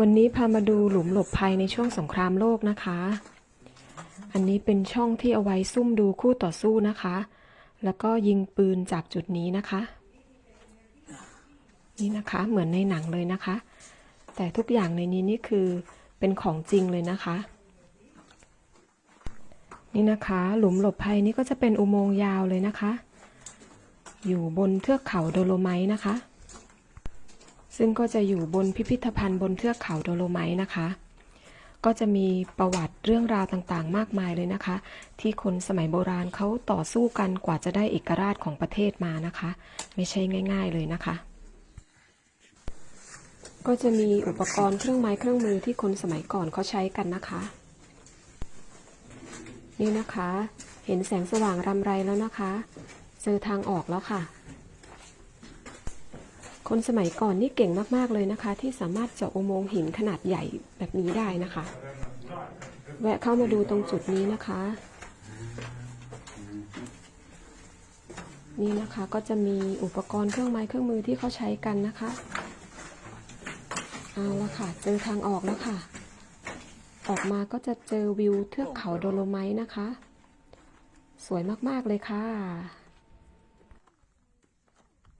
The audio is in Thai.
วันนี้พามาดูหลุมหลบภัยในช่วงสงครามโลกนะคะ อันนี้เป็นช่องที่เอาไว้ซุ่มดูคู่ต่อสู้นะคะ แล้วก็ยิงปืนจากจุดนี้นะคะ นี่นะคะเหมือนในหนังเลยนะคะ แต่ทุกอย่างในนี้นี่คือเป็นของจริงเลยนะคะ นี่นะคะ หลุมหลบภัยนี่ก็จะเป็นอุโมงค์ยาวเลยนะคะ อยู่บนเทือกเขาโดโลไมต์นะคะ ซึ่งก็จะอยู่บนพิพิธภัณฑ์บนเทือกเขาโดโลไมต์นะคะ ก็จะมีประวัติเรื่องราวต่างๆ มากมายเลยนะคะ ที่คนสมัยโบราณเขาต่อสู้กันกว่าจะได้เอกราชของประเทศมานะคะ ไม่ใช่ง่าย ๆ เลยนะคะ ก็จะมีอุปกรณ์เครื่องไม้เครื่องมือที่คนสมัยก่อนเขาใช้กันนะคะ นี่นะคะ เห็นแสงสว่างรำไรแล้วนะคะ เจอทางออกแล้วค่ะ คนสมัยก่อนนี่เก่งมากๆเลยนะคะ ที่สามารถเจาะอุโมงค์หินขนาดใหญ่แบบนี้ได้นะคะ แวะเข้ามาดูตรงจุดนี้นะคะ นี่นะคะก็จะมีอุปกรณ์เครื่องไม้เครื่องมือที่เขาใช้กันนะคะเอาละค่ะ เจอทางออกแล้วค่ะ ออกมาก็จะเจอวิวเทือกเขาโดโลไมต์นะคะ สวยมาก ๆ เลยค่ะ